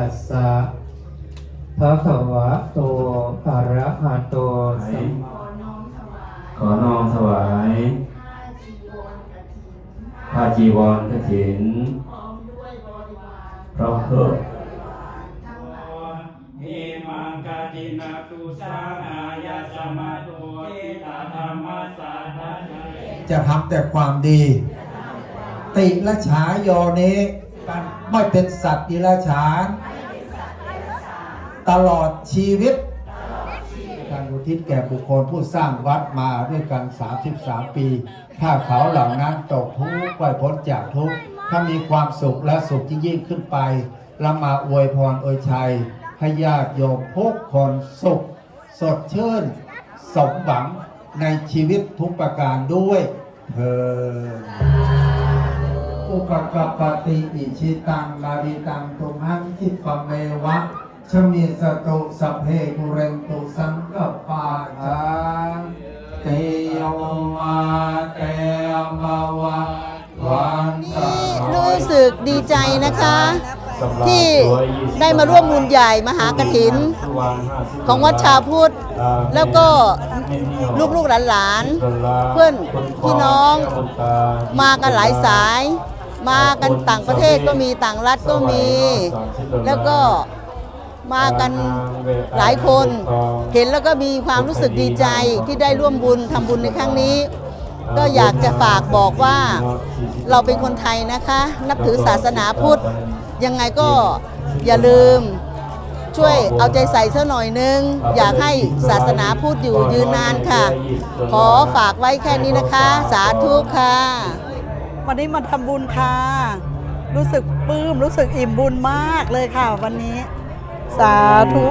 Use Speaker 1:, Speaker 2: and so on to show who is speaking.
Speaker 1: ตัสสะภะคะวะโตอะระหะโตสัมมา
Speaker 2: ขอน้อมถวายผ้าจีวรกฐินพร้อมด้วย
Speaker 3: อิมังกาตินาตุสาอายาสมาโตอิตาธรรมสาธาเย
Speaker 4: จะทำแต่ความดี ติละฉายโยนี้การ ไม่เป็นสัตว์ดิละฉานตลอดชีวิต การอุทิศแก่บุคคลผู้สร้างวัดมาด้วยกัน 33 ปี ถ้าเขาเหล่านั้นตกทุกข์ปล่อยพ้นจากทุกข์ถ้ามีความสุขและสุขยิ่งขึ้นไปเรามาอวยพรอวยชัยให้ญาติโยมทุกคนสุข สดชื่น สมหวังในชีวิตทุกประการด้วยเธอ อุปกปปติอิชิตังลาริตังตุมหังคิปะเมวะชมิสตุสพเพกุเรนตุสังกปปาจังเตโยมาเตมาวะวันตะ
Speaker 5: รู้สึกดีใจนะคะ ที่ได้มาร่วมบุญใหญ่มหากฐิน ของวัดชาวพุทธแล้วก็ลูกๆหลานๆเพื่อนพี่น้องมากันหลายสาย มากันต่างประเทศก็มีต่างรัฐก็มี แล้วก็มากันหลายคนเห็นแล้วก็มีความรู้สึกดีใจที่ได้ร่วมบุญทำบุญในครั้งนี้ ก็อยากจะฝากบอกว่าเราเป็นคนไทยนะคะ นับถือศาสนาพุทธ ยังไงก็อย่าลืมช่วยเอาใจใส่สักหน่อยนึง อยากให้ศาสนาพุทธอยู่ยืนนานค่ะ ขอฝากไว้แค่นี้นะคะ สาธุค่ะ
Speaker 6: วันนี้มาทำบุญค่ะ รู้สึกปลื้มรู้สึกอิ่มบุญมากเลยค่ะ วันนี้ สาธุ